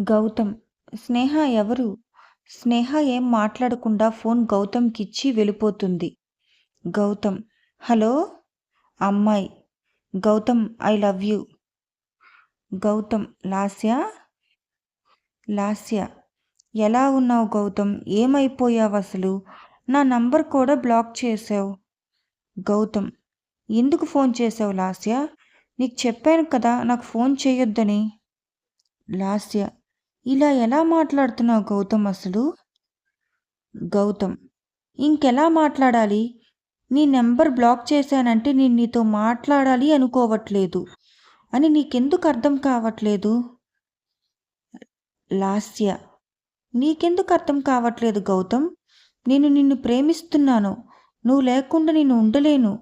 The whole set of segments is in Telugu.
గౌతమ్. స్నేహ ఎవరు? స్నేహ ఏం మాట్లాడకుండా ఫోన్ గౌతమ్కిచ్చి వెళ్ళిపోతుంది. గౌతమ్. హలో? అమ్మాయి. Gautam I love you. Gautam. Lasya? Lasya. ఎలా ఉన్నావు గౌతమ్? ఏమైపోయావు అసలు? నా నంబర్ కూడా బ్లాక్ చేసావు. గౌతమ్. ఎందుకు ఫోన్ చేసావు లాస్య? నీకు చెప్పాను కదా నాకు ఫోన్ చేయొద్దని. లాస్య. ఇలా ఎలా మాట్లాడుతున్నావు గౌతమ్ అసలు? గౌతమ్ ఇంకెలా మాట్లాడాలి? నీ నెంబర్ బ్లాక్ చేశానంటే నేను నీతో మాట్లాడాలి అనుకోవట్లేదు అని నీకెందుకు అర్థం కావట్లేదు? లాస్య నీకెందుకు అర్థం కావట్లేదు గౌతమ్? నేను నిన్ను ప్రేమిస్తున్నాను. నువ్వు లేకుండా నేను ఉండలేను.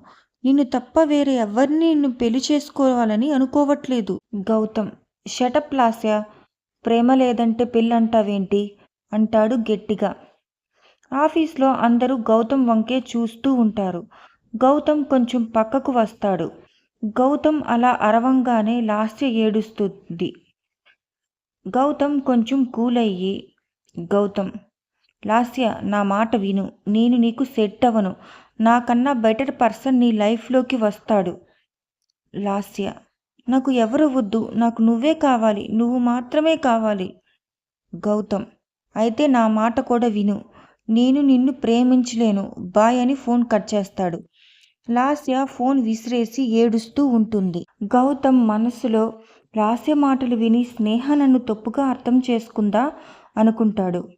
నిన్ను తప్ప వేరే ఎవరిని నిన్ను పెళ్ళి చేసుకోవాలని అనుకోవట్లేదు. గౌతమ్ షటప్ లాస్య ప్రేమ లేదంటే పెళ్ళంటావేంటి? అంటాడు గట్టిగా. ఆఫీస్లో అందరూ గౌతమ్ వంకే చూస్తూ ఉంటారు. గౌతమ్ కొంచెం పక్కకు వస్తాడు. గౌతమ్ అలా అరవంగానే లాస్య ఏడుస్తుంది. గౌతమ్ కొంచెం కూల్ అయ్యి గౌతమ్ లాస్య నా మాట విను. నేను నీకు సెట్ అవ్వను. నాకన్నా బెటర్ పర్సన్ నీ లైఫ్లోకి వస్తాడు. లాస్య నాకు ఎవరు వద్దు నాకు నువ్వే కావాలి నువ్వు మాత్రమే కావాలి. గౌతమ్ అయితే నా మాట కూడా విను. నేను నిన్ను ప్రేమించలేను. బాయ్ అని ఫోన్ కట్ చేస్తాడు. లాస్య ఫోన్ విసిరేసి ఏడుస్తూ ఉంటుంది. గౌతమ్ మనసులో లాస్య మాటలు విని స్నేహ నన్ను తప్పుగా అర్థం చేసుకుందా? అనుకుంటాడు.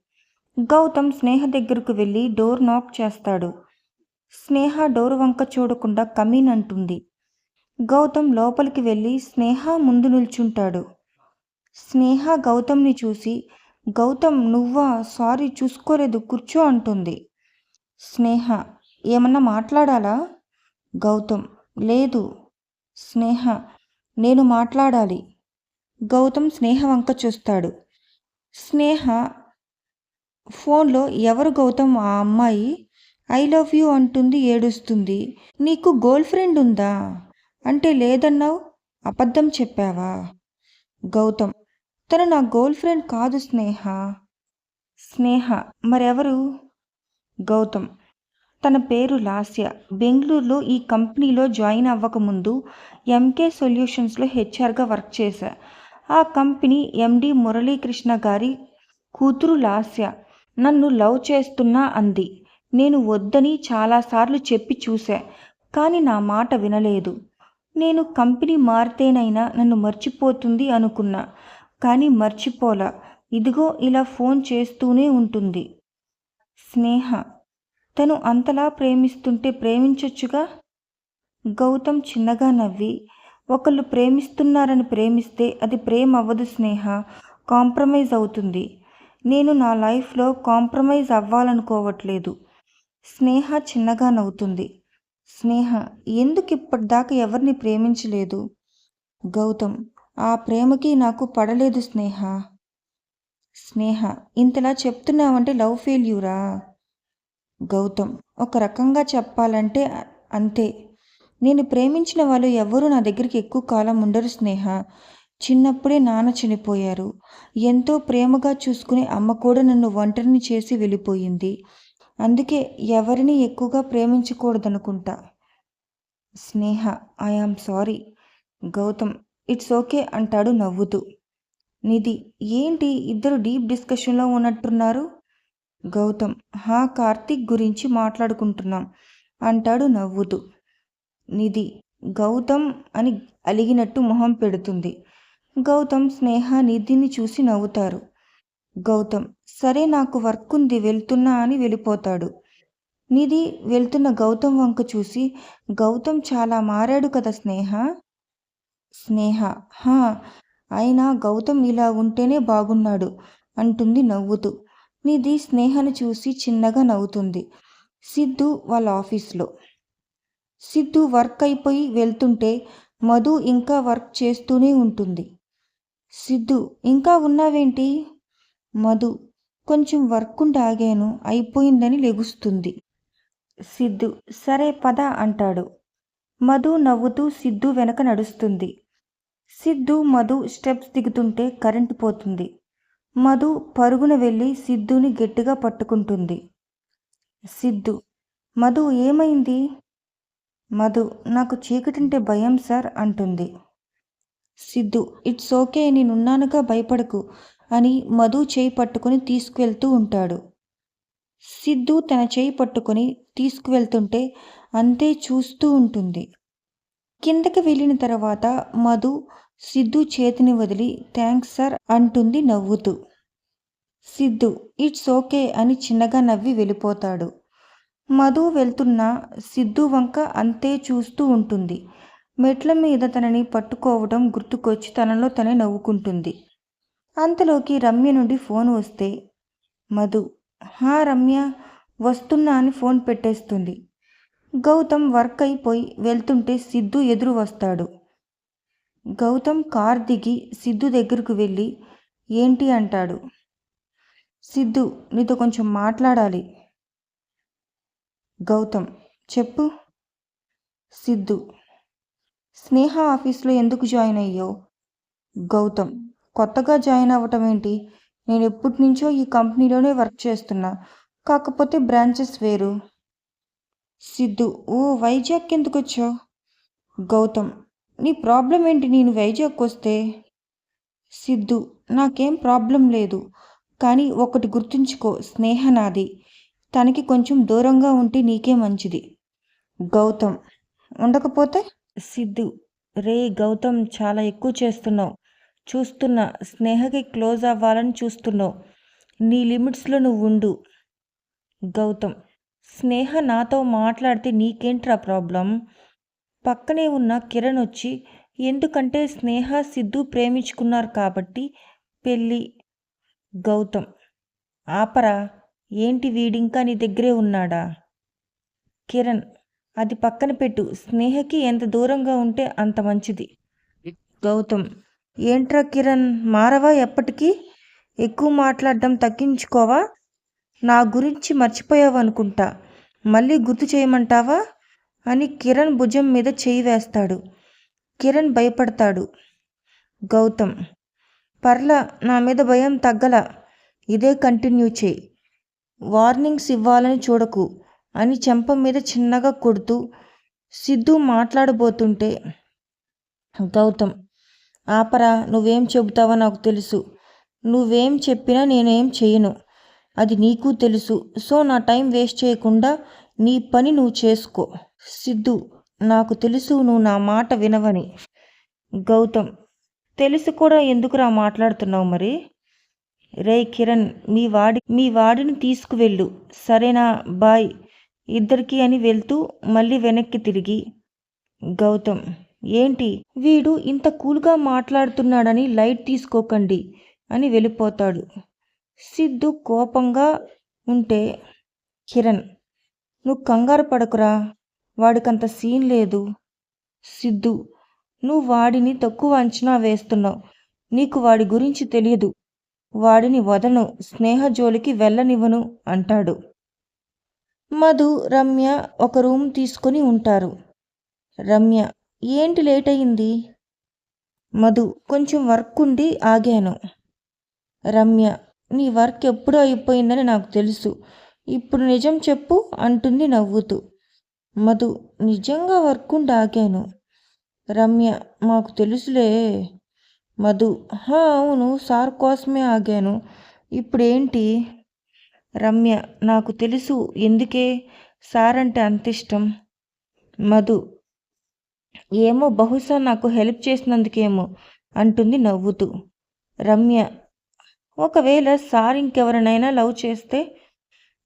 గౌతమ్ స్నేహ దగ్గరకు వెళ్ళి డోర్ నాక్ చేస్తాడు. స్నేహ డోర్ వంక చూడకుండా కమీన్ అంటుంది. గౌతమ్ లోపలికి వెళ్ళి స్నేహ ముందు నిల్చుంటాడు. స్నేహ గౌతమ్ని చూసి గౌతమ్ నువ్వా? సారీ చూసుకోలేదు కూర్చో అంటుంది. స్నేహ ఏమన్నా మాట్లాడాలా? గౌతమ్ లేదు. స్నేహ నేను మాట్లాడాలి. గౌతమ్ స్నేహ వంక చూస్తాడు. స్నేహ ఫోన్లో ఎవరు గౌతమ్? ఆ అమ్మాయి? ఐ లవ్ యూ అంటుంది ఏడుస్తుంది. నీకు గర్ల్ ఫ్రెండ్ ఉందా? అంటే లేదన్నావు? అబద్ధం చెప్పావా? గౌతమ్ తను నా గర్ల్ ఫ్రెండ్ కాదు స్నేహ. స్నేహ మరెవరు? గౌతమ్ తన పేరు లాస్య. బెంగళూరులో ఈ కంపెనీలో జాయిన్ అవ్వకముందు ఎంకే సొల్యూషన్స్లో హెచ్ఆర్గా వర్క్ చేశా. ఆ కంపెనీ ఎండి మురళీకృష్ణ గారి కూతురు లాస్య. నన్ను లవ్ చేస్తున్నా అంది. నేను వద్దని చాలాసార్లు చెప్పి చూశా కానీ నా మాట వినలేదు. నేను కంపెనీ మారితేనైనా నన్ను మర్చిపోతుంది అనుకున్నా కానీ మర్చిపోలా. ఇదిగో ఇలా ఫోన్ చేస్తూనే ఉంటుంది. స్నేహ తను అంతలా ప్రేమిస్తుంటే ప్రేమించొచ్చుగా? గౌతమ్ చిన్నగా నవ్వి ఒకళ్ళు ప్రేమిస్తున్నారని ప్రేమిస్తే అది ప్రేమ అవ్వదు స్నేహ కాంప్రమైజ్ అవుతుంది. నేను నా లైఫ్లో కాంప్రమైజ్ అవ్వాలనుకోవట్లేదు. స్నేహ చిన్నగా నవ్వుతుంది. స్నేహ ఎందుకు ఇప్పటిదాకా ఎవరిని ప్రేమించలేదు? గౌతమ్ ఆ ప్రేమకి నాకు పడలేదు స్నేహ. స్నేహ ఇంతలా చెప్తున్నావంటే లవ్ ఫెయిల్యూరా? గౌతమ్ ఒక రకంగా చెప్పాలంటే అంతే. నేను ప్రేమించిన వాళ్ళు ఎవ్వరూ నా దగ్గరికి ఎక్కువ కాలం ఉండరు స్నేహ. చిన్నప్పుడే నాన్న చనిపోయారు. ఎంతో ప్రేమగా చూసుకునే అమ్మ కూడా నన్ను ఒంటరిని చేసి వెళ్ళిపోయింది. అందుకే ఎవరిని ఎక్కువగా ప్రేమించకూడదనుకుంటా. Sneha I am sorry Gautam it's okay అంటాడు నవ్వుతూ. నిధి ఏంటి ఇద్దరు డీప్ డిస్కషన్లో ఉన్నట్టున్నారు? గౌతమ్ హా కార్తీక్ గురించి మాట్లాడుకుంటున్నాం అంటాడు నవ్వుతూ. నిధి గౌతమ్ అని అలిగినట్టు మొహం పెడుతుంది. గౌతమ్ స్నేహ నిధిని చూసి నవ్వుతారు. గౌతమ్ సరే నాకు వర్క్ ఉంది వెళ్తున్నా అని వెళ్ళిపోతాడు. నిధి వెళ్తున్న గౌతమ్ వంక చూసి గౌతమ్ చాలా మారాడు కదా స్నేహ? స్నేహ హా అయినా గౌతమ్ ఇలా ఉంటేనే బాగున్నాడు అంటుంది నవ్వుతూ. నిధి స్నేహను చూసి చిన్నగా నవ్వుతుంది. సిద్ధు వాళ్ళ ఆఫీస్లో. సిద్ధు వర్క్ అయిపోయి వెళ్తుంటే మధు ఇంకా వర్క్ చేస్తూనే ఉంటుంది. సిద్ధు ఇంకా ఉన్నావేంటి? మధు కొంచెం వర్క్ ఉండి ఆగాను అయిపోయిందని లెగుస్తుంది. సిద్ధు సరే పద అంటాడు. మధు నవ్వుతూ సిద్ధు వెనక నడుస్తుంది. సిద్ధు మధు స్టెప్స్ దిగుతుంటే కరెంటు పోతుంది. మధు పరుగున వెళ్ళి సిద్ధుని గట్టిగా పట్టుకుంటుంది. సిద్ధు మధు ఏమైంది? మధు నాకు చీకటింటే భయం సార్ అంటుంది. సిద్ధు ఇట్స్ ఓకే నేనున్నానుగా భయపడకు. అని మధు చేయి పట్టుకుని తీసుకువెళ్తూ ఉంటాడు. సిద్ధు తన చేయి పట్టుకుని తీసుకువెళ్తుంటే అంతే చూస్తూ ఉంటుంది. కిందకి వెళ్ళిన తర్వాత మధు సిద్ధు చేతిని వదిలి థ్యాంక్స్ సార్ అంటుంది నవ్వుతూ. సిద్ధు ఇట్స్ ఓకే అని చిన్నగా నవ్వి వెళ్ళిపోతాడు. మధు వెళ్తున్న సిద్ధు వంక అంతే చూస్తూ ఉంటుంది. మెట్ల మీద తనని పట్టుకోవడం గుర్తుకొచ్చి తనలో తనే నవ్వుకుంటుంది. అంతలోకి రమ్య నుండి ఫోన్ వస్తే మధు హా రమ్య వస్తున్నా అని ఫోన్ పెట్టేస్తుంది. గౌతమ్ వర్క్ అయిపోయి వెళ్తుంటే సిద్ధు ఎదురు వస్తాడు. గౌతమ్ కార్ దిగి సిద్ధు దగ్గరకు వెళ్ళి ఏంటి? అంటాడు. సిద్ధు నీతో కొంచెం మాట్లాడాలి. గౌతమ్ చెప్పు. సిద్ధు స్నేహ ఆఫీస్లో ఎందుకు జాయిన్ అయ్యావు? గౌతమ్ కొత్తగా జాయిన్ అవ్వటం ఏంటి? నేను ఎప్పటి నుంచో ఈ కంపెనీలోనే వర్క్ చేస్తున్నా. కాకపోతే బ్రాంచెస్ వేరు. సిద్ధు ఓ వైజాగ్ ఎందుకు వచ్చావు? గౌతమ్ నీ ప్రాబ్లం ఏంటి? నేను వైజాగ్ వస్తే? సిద్ధు నాకేం ప్రాబ్లం లేదు. కానీ ఒకటి గుర్తుంచుకో స్నేహ నాది. తనకి కొంచెం దూరంగా ఉంటే నీకే మంచిది. గౌతమ్ ఉండకపోతే? సిద్ధు రే గౌతమ్ చాలా ఎక్కువ చేస్తున్నావు. చూస్తున్నా స్నేహకి క్లోజ్ అవ్వాలని చూస్తున్నావు. నీ లిమిట్స్లో నువ్వు ఉండు. గౌతమ్ స్నేహ నాతో మాట్లాడితే నీకేంట్రా ప్రాబ్లం? పక్కనే ఉన్న కిరణ్ వచ్చి ఎందుకంటే స్నేహ సిద్ధు ప్రేమించుకున్నారు కాబట్టి పెళ్ళి. గౌతమ్ ఆపరా ఏంటి వీడింకా నీ దగ్గరే ఉన్నాడా? కిరణ్ అది పక్కన పెట్టు. స్నేహకి ఎంత దూరంగా ఉంటే అంత మంచిది. గౌతమ్ ఏంట్రా కిరణ్ మారవా ఎప్పటికీ? ఎక్కువ మాట్లాడడం తగ్గించుకోవా? నా గురించి మర్చిపోయావనుకుంటా. మళ్ళీ గుర్తు చేయమంటావా? అని కిరణ్ భుజం మీద చేయి వేస్తాడు. కిరణ్ భయపడతాడు. గౌతమ్ పర్ల నా మీద భయం తగ్గల. ఇదే కంటిన్యూ చేయి. వార్నింగ్స్ ఇవ్వాలని చూడకు అని చెంప మీద చిన్నగా కొడుతూ సిద్ధు మాట్లాడబోతుంటే గౌతమ్ ఆపరా నువ్వేం చెబుతావో నాకు తెలుసు. నువ్వేం చెప్పినా నేనేం చేయను అది నీకు తెలుసు. సో నా టైం వేస్ట్ చేయకుండా నీ పని నువ్వు చేసుకో. సిద్ధు నాకు తెలుసు నువ్వు నా మాట వినవని. గౌతమ్ తెలుసు కూడా ఎందుకురా మాట్లాడుతున్నావు మరి? రే కిరణ్ మీ వాడి మీ వాడిని తీసుకువెళ్ళు. సరేనా బాయ్. ఇద్దరికి అని వెళ్తూ మళ్ళీ వెనక్కి తిరిగి. గౌతమ్ ఏంటి? వీడు ఇంత కూల్గా మాట్లాడుతున్నాడని లైట్ తీసుకోకండి అని వెళ్ళిపోతాడు. సిద్ధు కోపంగా ఉంటే కిరణ్ నువ్వు కంగారు పడకురా. వాడికంత సీన్ లేదు. సిద్ధు నువ్వు వాడిని తక్కువ అంచనా వేస్తున్నావు. నీకు వాడి గురించి తెలియదు. వాడిని వదను స్నేహ జోలికి వెళ్ళనివ్వను అంటాడు. మధు రమ్య ఒక రూమ్ తీసుకొని ఉంటారు. రమ్య ఏంటి లేట్ అయింది మధు కొంచెం వర్క్ ఉండి ఆగాను. రమ్య నీ వర్క్ ఎప్పుడో అయిపోయిందని నాకు తెలుసు. ఇప్పుడు నిజం చెప్పు అంటుంది నవ్వుతూ. మధు నిజంగా వర్క్ ఉండి ఆగాను. రమ్య మాకు తెలుసులే. మధు హా అవును సార్ కోసమే ఆగాను. ఇప్పుడేంటి? రమ్య నాకు తెలుసు. ఎందుకే? సార్ అంటే అంత ఇష్టం మధు ఏమో బహుశా నాకు హెల్ప్ చేసినందుకేమో అంటుంది నవ్వుతూ. రమ్య ఒకవేళ సార్ ఇంకెవరినైనా లవ్ చేస్తే?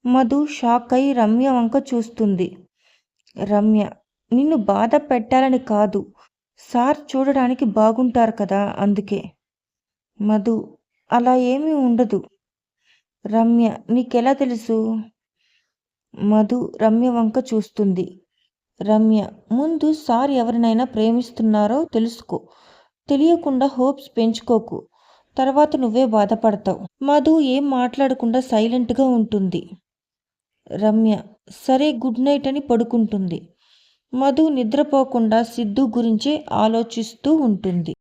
మధు షాక్ అయి రమ్య వంక చూస్తుంది. రమ్య నిన్ను బాధ పెట్టాలని కాదు. సార్ చూడడానికి బాగుంటారు కదా అందుకే. మధు అలా ఏమీ ఉండదు. రమ్య నీకెలా తెలుసు? మధు రమ్య వంక చూస్తుంది. రమ్య ముందు సార్ ఎవరినైనా ప్రేమిస్తున్నారో తెలుసుకో. తెలియకుండా హోప్స్ పెంచుకోకు. తర్వాత నువ్వే బాధపడతావు. మధు ఏం మాట్లాడకుండా సైలెంట్గా ఉంటుంది. రమ్య సరే గుడ్ నైట్ అని పడుకుంటుంది. మధు నిద్రపోకుండా సిద్ధు గురించే ఆలోచిస్తూ ఉంటుంది.